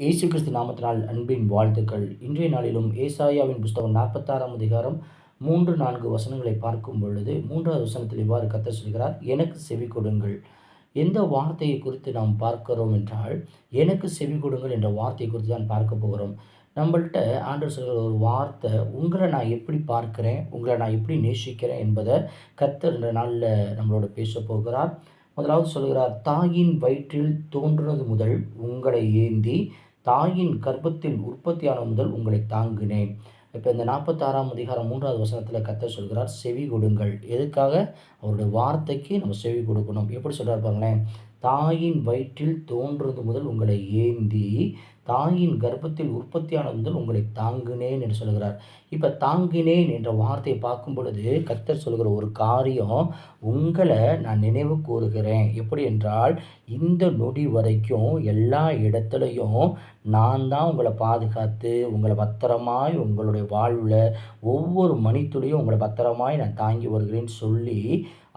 இயேசு கிறிஸ்து நாமத்தினால் அன்பின் வாழ்த்துக்கள். இன்றைய நாளிலும் ஏசாயாவின் புஸ்தகம் நாற்பத்தாறாம் அதிகாரம் மூன்று நான்கு வசனங்களை பார்க்கும் பொழுது மூன்றாவது வசனத்தில் இவ்வாறு கத்தர் சொல்கிறார் எனக்கு செவி கொடுங்கள். எந்த வார்த்தையை குறித்து நாம் பார்க்கிறோம் என்றால் எனக்கு செவி கொடுங்கள் என்ற வார்த்தையை குறித்து தான் பார்க்க போகிறோம். நம்மள்கிட்ட ஆண்டர் சொல்கிற ஒரு வார்த்தை உங்களை நான் எப்படி பார்க்குறேன்? உங்களை நான் எப்படி நேசிக்கிறேன்? என்பதை கத்தர் இந்த நாளில் நம்மளோட பேச போகிறார். முதலாவது சொல்கிறார் தாயின் வயிற்றில் தோன்றுனது முதல் உங்களை ஏந்தி தாயின் கர்ப்பத்தில் உற்பத்தியான முதல் உங்களை தாங்கினேன். இப்போ இந்த நாற்பத்தாறாம் அதிகாரம் மூன்றாவது வசனத்தில் கத்த சொல்கிறார் செவி கொடுங்கள். எதுக்காக? அவருடைய வார்த்தைக்கு நம்ம செவி கொடுக்கணும். எப்படி சொல்கிறார் பாருங்களேன் தாயின் வயிற்றில் தோன்றது முதல் உங்களை ஏந்தி தாயின் கர்ப்பத்தில் உற்பத்தியானது முதல் உங்களை தாங்கினேன் என்று சொல்கிறார் இப்போ தாங்கினேன் என்ற வார்த்தையை பார்க்கும் பொழுது கத்தர் சொல்கிற ஒரு காரியம் உங்களை நான் நினைவு கூறுகிறேன். எப்படி என்றால் இந்த நொடி வரைக்கும் எல்லா இடத்துலையும் நான் தான் உங்களை பாதுகாத்து உங்களை பத்திரமாய் உங்களுடைய வாழ்வில் ஒவ்வொரு மணித்துளியும் உங்களை பத்திரமாய் நான் தாங்கி வருகிறேன்னு சொல்லி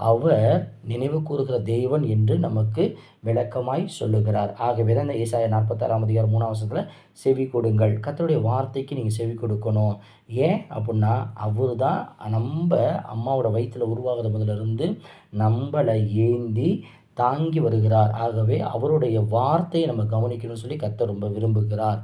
அவர் நினைவு கூறுகிற தெய்வன் என்று நமக்கு விளக்கமாய் சொல்லுகிறார். ஆகவே தான் இந்த ஏசாய நாற்பத்தாறாம் அதிகாரம் மூணாம் வருஷத்தில் செவி கொடுங்கள். கத்தருடைய வார்த்தைக்கு நீங்கள் செவி கொடுக்கணும். ஏன் அப்படின்னா அவர் தான் நம்ம அம்மாவோட வயிற்றில் உருவாகிற முதலிருந்து நம்மளை ஏந்தி தாங்கி வருகிறார். ஆகவே அவருடைய வார்த்தையை நம்ம கவனிக்கணும்னு சொல்லி கத்த ரொம்ப விரும்புகிறார்.